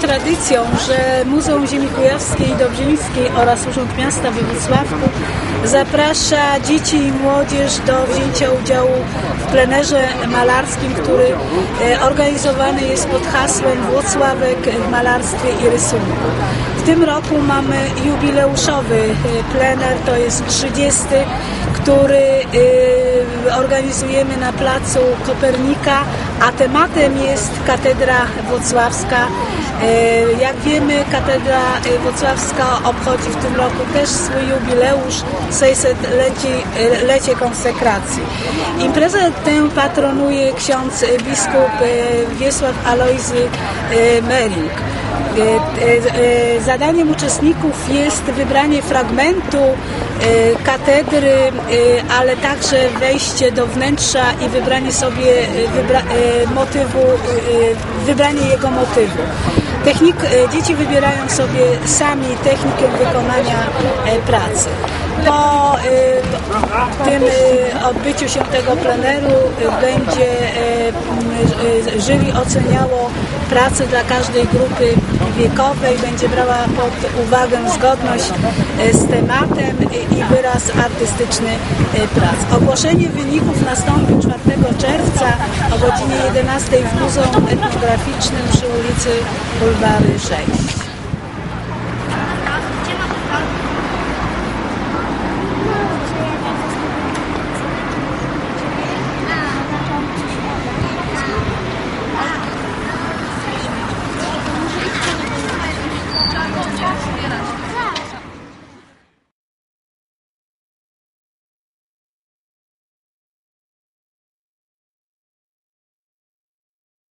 tradycją, że Muzeum Ziemi Kujawskiej i Dobrzyńskiej oraz Urząd Miasta we Wrocławku zaprasza dzieci i młodzież do wzięcia udziału w plenerze malarskim, który e, organizowany jest pod hasłem Włocławek w malarstwie i rysunku. W tym roku mamy jubileuszowy e, plener, to jest 30, który e, organizujemy na placu Kopernika, a tematem jest Katedra Włocławska. E, Jak wiemy, Katedra e, Włocławska obchodzi w tym roku też swój jubileusz, 600-lecie lecie konsekracji. Imprezę tę patronuje ksiądz biskup e, Wiesław Alojzy Mering. E, e, e, Zadaniem uczestników jest wybranie fragmentu katedry, ale także wejście do wnętrza i wybranie sobie wybra, motywu, wybranie jego motywu. Technik, dzieci wybierają sobie sami technikę wykonania pracy. Po e, tym e, odbyciu się tego pleneru e, będzie jury oceniało pracę dla każdej grupy wiekowej, będzie brała pod uwagę zgodność z tematem i- wyraz artystyczny prac. Ogłoszenie wyników nastąpi 4 czerwca o godzinie 11 w Muzeum Etnograficznym przy ulicy Bulwary 6.